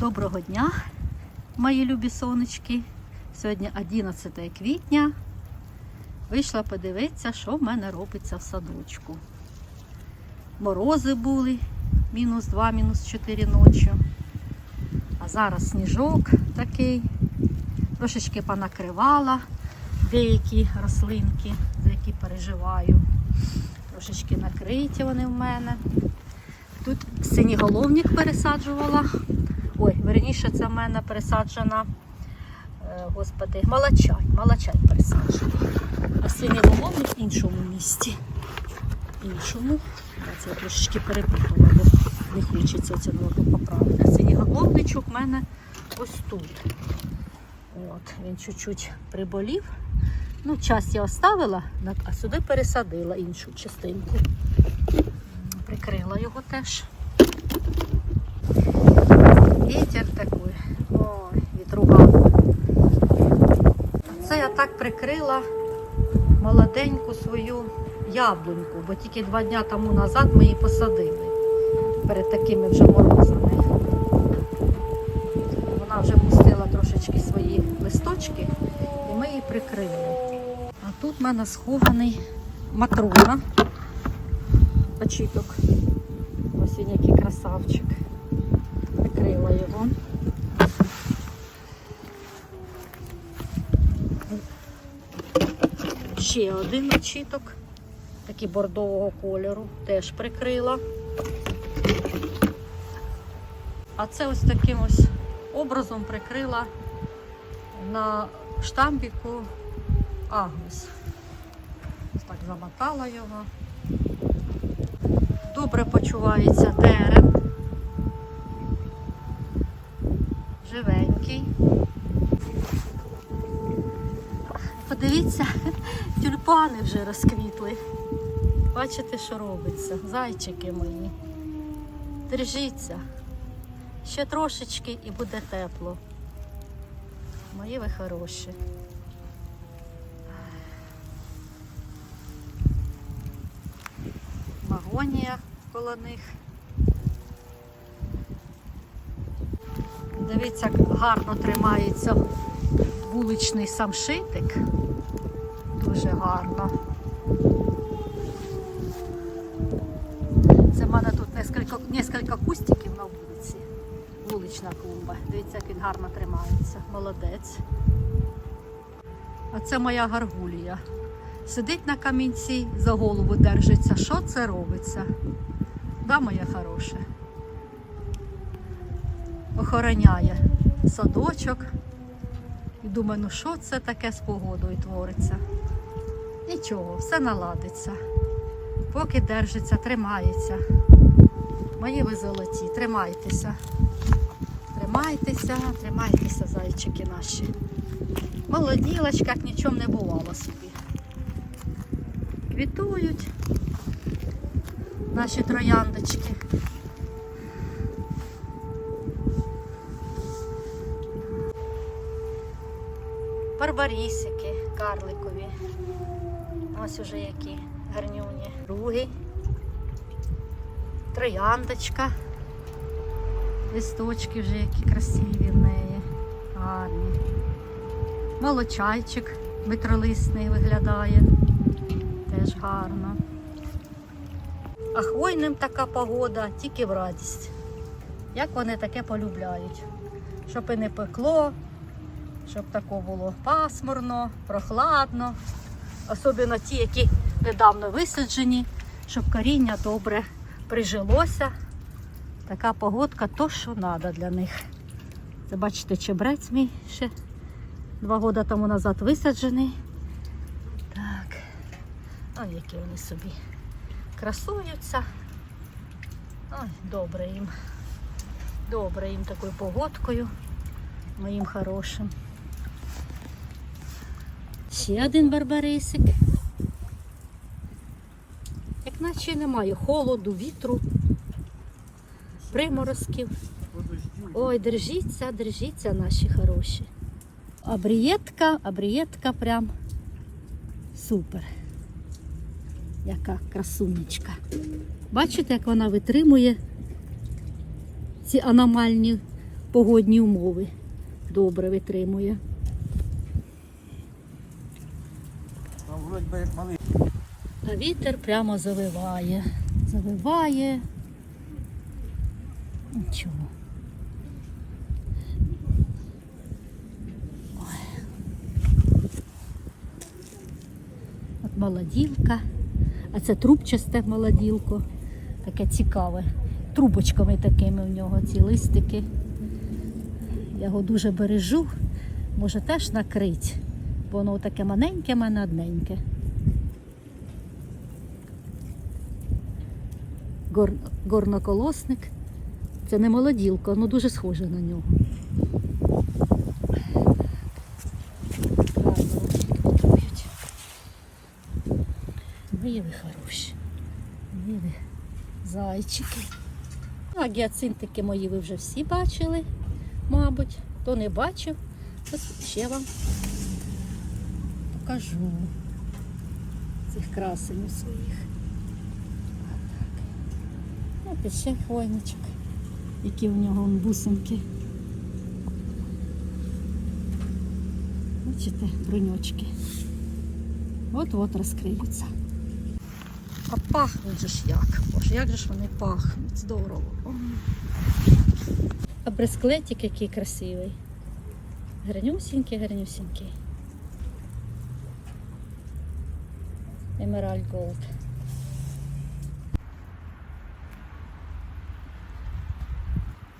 Доброго дня, мої любі сонечки. Сьогодні 11 квітня. Вийшла подивитися, що в мене робиться в садочку. Морози були, мінус 2, мінус 4 ночі. А зараз сніжок такий. Трошечки понакривала деякі рослинки, за які переживаю. Трошечки накриті вони в мене. Тут синіголовник пересаджувала. Верніше, це в мене пересаджена, е, господи, малачай. Малачай пересаджена. А синій синіголовник в іншому місці. Іншому. Це я трошечки перепутала, бо не хочеться це ногу поправити. А синіголовничок в мене ось тут. От, він чуть-чуть приболів. Ну, часть я оставила, а сюди пересадила іншу частинку. Прикрила його теж. Вітер такий. Ой, вітруган. Це я так прикрила молоденьку свою яблуньку, бо тільки два дня тому назад ми її посадили перед такими вже морозами. Вона вже пустила трошечки свої листочки і ми її прикрили. А тут в мене схований матрона. Очіток. Ось він який красавчик. Прикрила його. Ще один очіток, такий бордового кольору, теж прикрила. А це ось таким ось образом прикрила на штамбіку агнус. Ось так замотала його. Добре почувається терен. Живенький. Подивіться, тюльпани вже розквітли. Бачите, що робиться? Зайчики мої. Держіться. Ще трошечки і буде тепло. Мої ви хороші. Магонія коло них. Дивіться, як гарно тримається вуличний самшитик. Дуже гарно. Це в мене тут несколько кустиків на вулиці. Вулична клумба. Дивіться, як він гарно тримається. Молодець. А це моя гаргулія. Сидить на камінці, за голову держиться. Що це робиться? Да, моє хороше. Охороняє садочок. І думаю, ну що це таке з погодою твориться? Нічого, все наладиться. Поки держиться, тримається. Мої ви золоті, тримайтеся. Тримайтеся, тримайтеся, зайчики наші. Молоділочка, як нічого не бувало собі. Квітують наші трояндочки. Барбарісики карликові. Ось уже які гарнюні. Другий. Трояндочка. Листочки вже які красиві в неї. Гарні. Молочайчик метролисний виглядає. Теж гарно. А хвойним така погода тільки в радість. Як вони таке полюбляють. Щоб і не пекло, щоб тако було пасмурно, прохладно. Особливо ті, які недавно висаджені, щоб коріння добре прижилося. Така погодка то, що треба для них. Це бачите, чебрець мій ще два роки тому назад висаджений. Так. Ой, які вони собі красуються. Ой, добре їм. Добре їм такою погодкою. Моїм хорошим. Ще один барбарисик. Як наче немає холоду, вітру, приморозків. Ой, держіться, держіться, наші хороші. Абрієтка, абрієтка прям супер. Яка красунечка. Бачите, як вона витримує ці аномальні погодні умови. Добре витримує. Там вроді би малий. А вітер прямо завиває. Завиває. Нічого. Ой. От молоділка. А це трубчасте молоділко. Таке цікаве. Трубочками такими в нього ці листики. Я його дуже бережу. Може теж накрить. Бо воно таке маленьке, мене одненьке. Гор... Горноколосник. Це не молоділка, воно дуже схоже на нього. Мої ви хороші. Мої ви зайчики. Ну, а гіацинтики мої ви вже всі бачили, мабуть. Хто не бачив, то ще вам покажу цих красенів своїх. От ще хвойничок, які в нього бусинки. Бачите, бруньочки. От-от розкриються. А пахнуть же ж як. Боже, як же ж вони пахнуть. Здорово. А бресклетик який красивий. Гранюсінький, гранюсінький. Emerald Gold.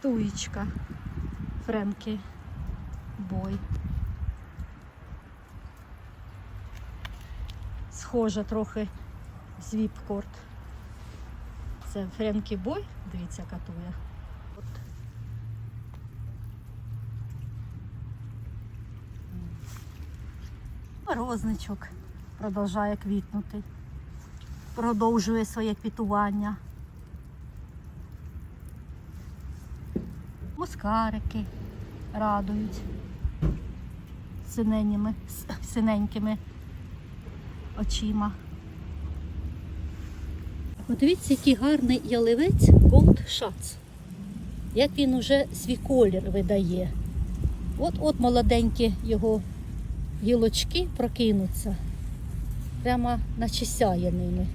Туєчка. Френки. Бой. Схожа трохи з віпкорт. Це Френкі Бой. Дивіться, яка туя. От. Морозничок продовжує квітнути. Продовжує своє квітування. Москарики радують синеніми, синенькими очима. Подивіться, який гарний яливець Gold Shots. Як він уже свій колір видає. От-от молоденькі його гілочки прокинуться. Прямо наче сяє ними.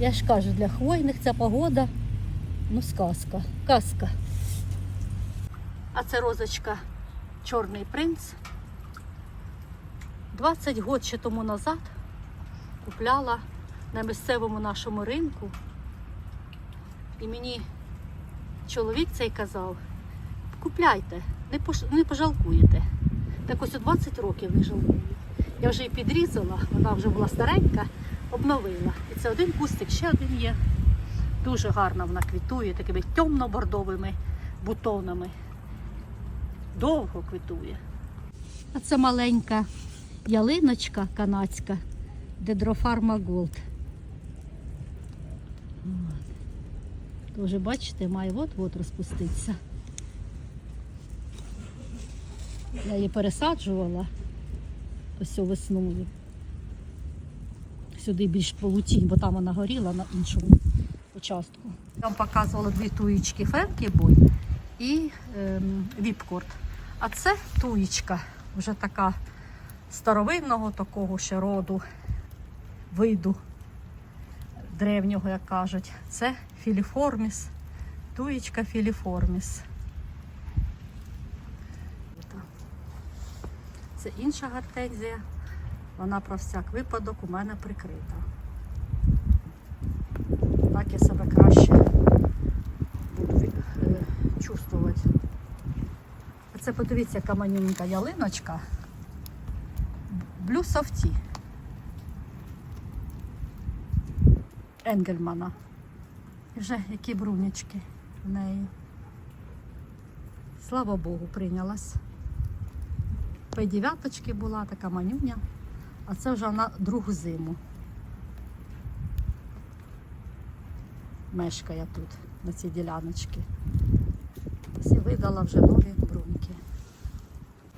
Я ж кажу, для хвойних ця погода, ну сказка, казка. А це розочка Чорний принц. 20 років ще тому назад купляла на місцевому нашому ринку. І мені чоловік цей казав, купляйте, не, пош- не пожалкуєте. Так ось у 20 років не жалкую. Я вже її підрізала, вона вже була старенька, обновила. І це один кустик, ще один є. Дуже гарно вона квітує, такими темно-бордовими бутонами. Довго квітує. А це маленька ялиночка канадська, Дедрофарма Голд. Тоже, бачите, має от-от розпуститися. Я її пересаджувала ось весною. Сюди більш полутінь, бо там вона горіла на іншому участку. Я вам показувала дві туїчки Фенкі Бой і ем, Віпкорт. А це туїчка, вже така старовинного такого ще роду, виду древнього, як кажуть. Це філіформіс, туєчка філіформіс. Це інша гортензія. Вона про всяк випадок у мене прикрита. Так я себе краще буду е, чувствувати. Це подивіться, яка манюнька ялиночка. Блю софті. Енгельмана. І вже які брунячки в неї. Слава Богу, прийнялась. П9 була така манюня, а це вже на другу зиму. Мешкає тут, на цій діляночці. Ось і видала вже нові бруньки.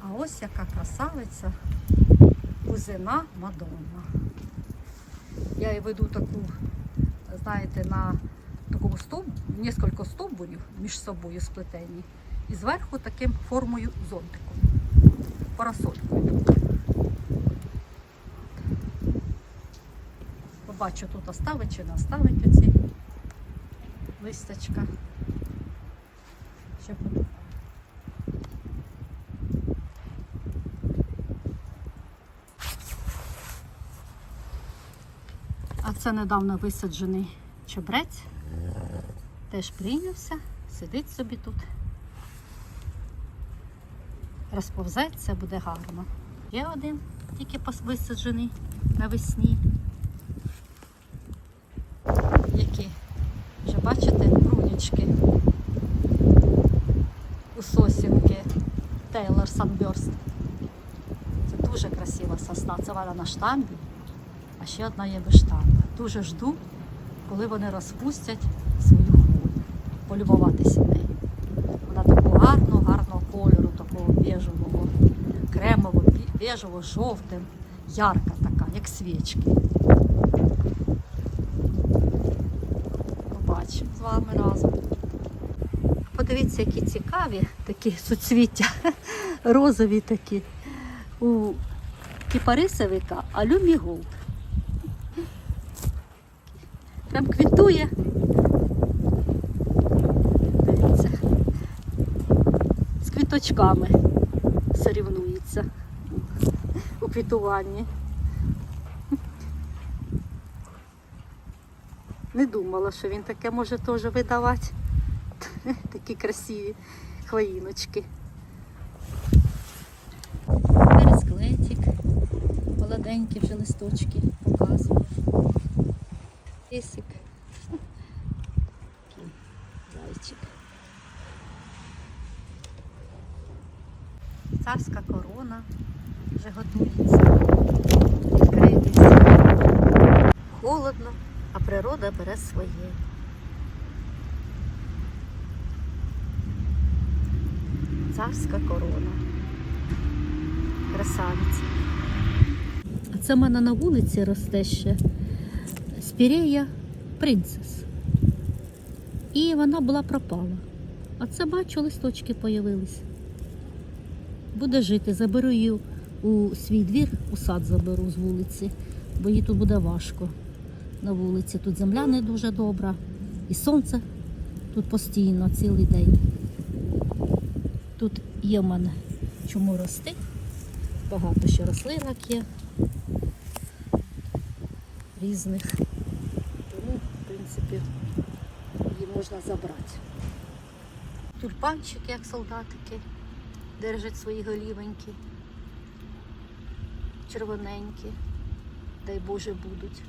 А ось яка красавиця кузина Мадонна. Я її веду таку, знаєте, на таку несколько, стовб, несколько стовбурів між собою сплетені. І зверху таким формою зонтиком. Парасолькою. Побачу, тут оставить чи не оставить оці листочка. Ще буду. А це недавно висаджений чебрець. Теж прийнявся, сидить собі тут. Розповзеться, буде гарно. Є один, тільки висаджений навесні. Які вже бачите брунючки у сосінки Taylor Sunburst. Це дуже красива сосна. Це вона на штамбі, а ще одна є без штамбу. Дуже жду, коли вони розпустять свою хвою, полюбуватися нею. Вона такого гарного, гарного кольору, такого біжевого, кремового, бі- біжево, жовтим, ярка така, як свічки. Побачимо з вами разом. Подивіться, які цікаві такі суцвіття, розові такі. У кіпарисовика алюмі. Прям квітує. Дивіться. З квіточками сорівнується у квітуванні. Не думала, що він таке може теж видавати. Такі красиві хвоїночки. Пересклетик. Молоденькі вже листочки показує. Зайчик. Царська корона вже готується. Відкритися. Холодно, а природа бере своє. Царська корона. Красавиця. А це в мене на вулиці росте ще спірея принцес. І вона була пропала. А це бачу, листочки появились. Буде жити, заберу її у свій двір, у сад заберу з вулиці, бо їй тут буде важко на вулиці. Тут земля не дуже добра, і сонце тут постійно, цілий день. Тут є мене чому рости. Багато ще рослинок є різних. Тому, в принципі, її можна забрати. Тюльпанчики, як солдатики, держать свої голівеньки. Червоненькі, дай Боже, будуть.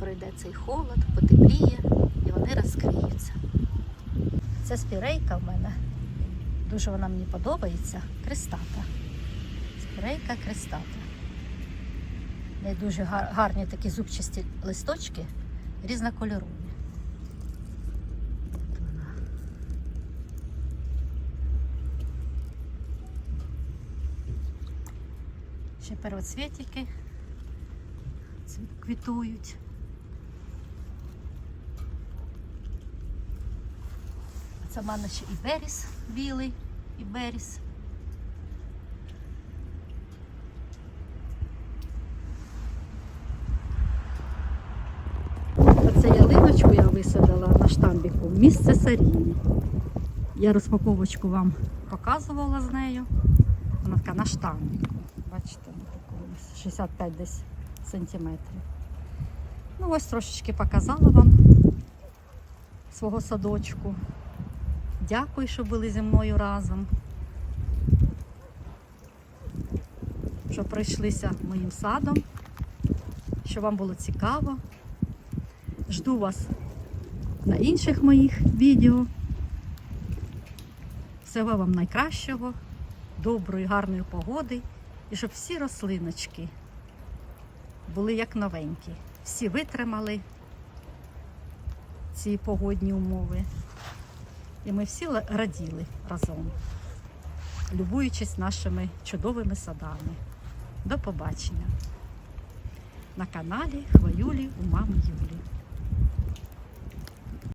Пройде цей холод, потепліє і вони розкриються. Це спірейка в мене. Дуже вона мені подобається. Крестата. Спірейка крестата. В дуже гарні такі зубчасті листочки, різнокольорові. Ще первоцвітики квітують. Це в мене ще і беріс білий, і беріс. Оце ялиночку я висадила на штамбіку. Місце Саріні. Я розпаковочку вам показувала з нею. Вона така на штамбіку. Бачите, на такому ось 65 десь сантиметрів. Ну ось трошечки показала вам свого садочку. Дякую, що були зі мною разом. Що пройшлися моїм садом, що вам було цікаво. Жду вас на інших моїх відео. Всього вам найкращого, доброї, гарної погоди і щоб всі рослиночки були як новенькі. Всі витримали ці погодні умови. І ми всі раділи разом, любуючись нашими чудовими садами. До побачення на каналі Хваюлі у мами Юлі.